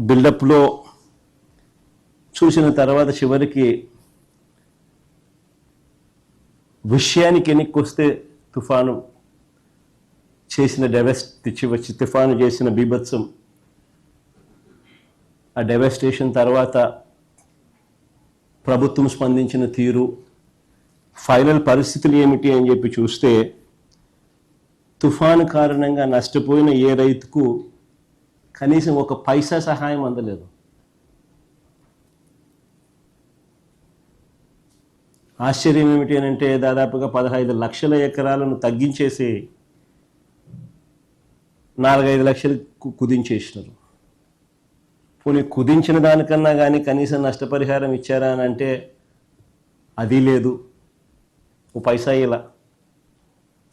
బిల్డప్లో చూసిన తర్వాత చివరికి విషయానికి ఎన్నిక వస్తే తుఫాను చేసిన డెవెస్ట్ తెచ్చి వచ్చి తుఫాను చేసిన బీభత్సం ఆ డెవెస్టేషన్ తర్వాత ప్రభుత్వం స్పందించిన తీరు ఫైనల్ పరిస్థితులు ఏమిటి అని చెప్పి చూస్తే తుఫాను కారణంగా నష్టపోయిన ఏ రైతుకు కనీసం ఒక పైసా సహాయం అందలేదు. ఆశ్చర్యం ఏమిటి అని అంటే దాదాపుగా పదహైదు లక్షల ఎకరాలను తగ్గించేసి నాలుగైదు లక్షలు కుదించేసినారు. పోనీ కుదించిన దానికన్నా కానీ కనీసం నష్టపరిహారం ఇచ్చారా అని అంటే అది లేదు. ఓ పైసా ఇలా.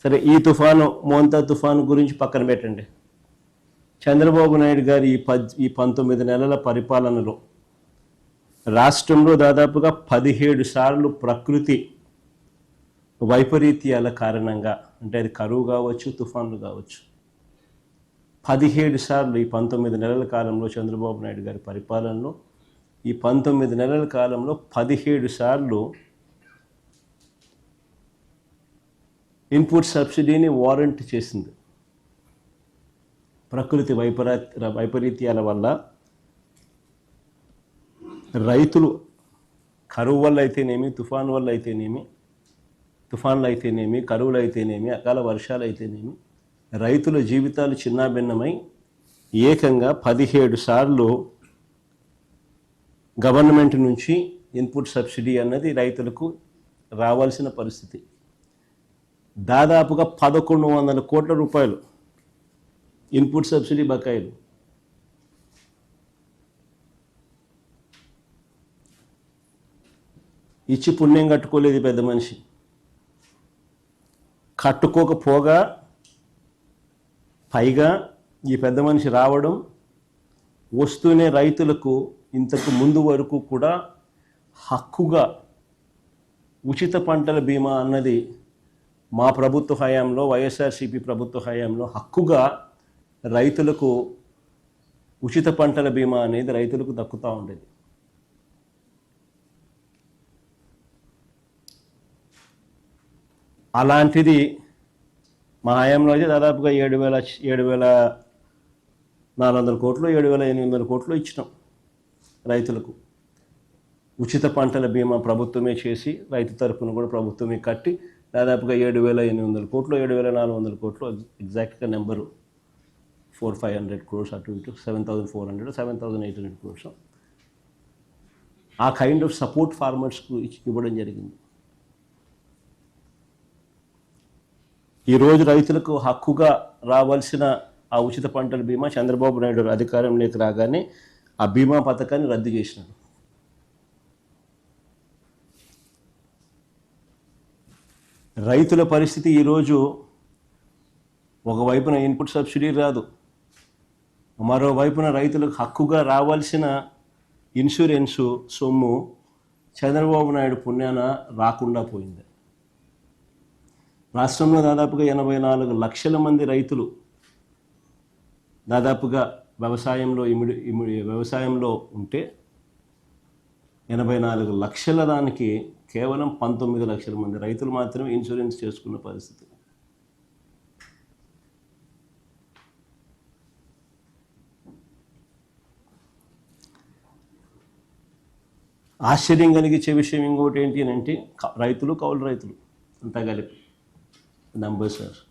సరే ఈ తుఫాను మోంతా తుఫాను గురించి పక్కన పెట్టండి. చంద్రబాబు నాయుడు గారి ఈ పద్ ఈ పంతొమ్మిది నెలల పరిపాలనలో రాష్ట్రంలో దాదాపుగా పదిహేడు సార్లు ప్రకృతి వైపరీత్యాల కారణంగా అంటే అది కరువు కావచ్చు తుఫాన్లు కావచ్చు పదిహేడు సార్లు ఈ పంతొమ్మిది నెలల కాలంలో చంద్రబాబు నాయుడు గారి పరిపాలనలో ఈ పంతొమ్మిది నెలల కాలంలో పదిహేడు సార్లు ఇన్పుట్ సబ్సిడీని వారంట్ చేసింది. ప్రకృతి వైపరా వైపరీత్యాల వల్ల రైతులు కరువు వల్ల అయితేనేమి తుఫాను వల్ల అయితేనేమి తుఫాన్లు అయితేనేమి కరువులు అయితేనేమి అకాల వర్షాలు అయితేనేమి రైతుల జీవితాలు చిన్నాభిన్నమై ఏకంగా పదిహేడు సార్లు గవర్నమెంట్ నుంచి ఇన్పుట్ సబ్సిడీ అన్నది రైతులకు రావాల్సిన పరిస్థితి. దాదాపుగా పదకొండు వందల కోట్ల రూపాయలు ఇన్పుట్ సబ్సిడీ బకాయిలు. ఇచ్చి పుణ్యం కట్టుకోలేదు పెద్ద మనిషి. కట్టుకోకపోగా పైగా ఈ పెద్ద మనిషి రావడం వస్తూనే రైతులకు ఇంతకు ముందు వరకు కూడా హక్కుగా ఉచిత పంటల బీమా అన్నది మా ప్రభుత్వ హయాంలో వైఎస్ఆర్సీపీ ప్రభుత్వ హయాంలో హక్కుగా రైతులకు ఉచిత పంటల బీమా అనేది రైతులకు దక్కుతూ ఉండేది. అలాంటిది మా హయాంలో అయితే దాదాపుగా ఏడు వేల ఏడు వేల నాలుగు వందల కోట్లు ఏడు వేల ఎనిమిది వందల కోట్లు ఇచ్చినాం రైతులకు. ఉచిత పంటల బీమా ప్రభుత్వమే చేసి రైతు తరపున కూడా ప్రభుత్వమే కట్టి దాదాపుగా ఏడు వేల ఎనిమిది వందల కోట్లు ఏడు వేల నాలుగు వందల కోట్లు ఎగ్జాక్ట్గా number. Four five hundred crores అటు ఇటు seven thousand four hundred seven thousand eight hundred crores. A kind of support ఫార్మర్స్కు ఇచ్చి ఇవ్వడం జరిగింది. ఈరోజు రైతులకు హక్కుగా రావాల్సిన ఆ ఉచిత పంటల బీమా చంద్రబాబు నాయుడు అధికారంలోకి రాగానే ఆ బీమా పథకాన్ని రద్దు చేసినాడు రైతుల పరిస్థితి ఈరోజు ఒకవైపున ఇన్పుట్ సబ్సిడీ రాదు మరోవైపున రైతులకు హక్కుగా రావాల్సిన ఇన్సూరెన్సు సొమ్ము చంద్రబాబు నాయుడు పుణ్యాన రాకుండా పోయింది. రాష్ట్రంలో దాదాపుగా ఎనభై నాలుగు లక్షల మంది రైతులు దాదాపుగా వ్యవసాయంలో ఇమిడి ఇమిడి వ్యవసాయంలో ఉంటే ఎనభై నాలుగు లక్షల దానికి కేవలం పంతొమ్మిది లక్షల మంది రైతులు మాత్రమే ఇన్సూరెన్స్ చేసుకున్న పరిస్థితి. ఆశ్చర్యం కలిగించే విషయం ఇంకోటి ఏంటి అని అంటే రైతులు కౌలు రైతులు. అంతా కలిపి. Numbers sir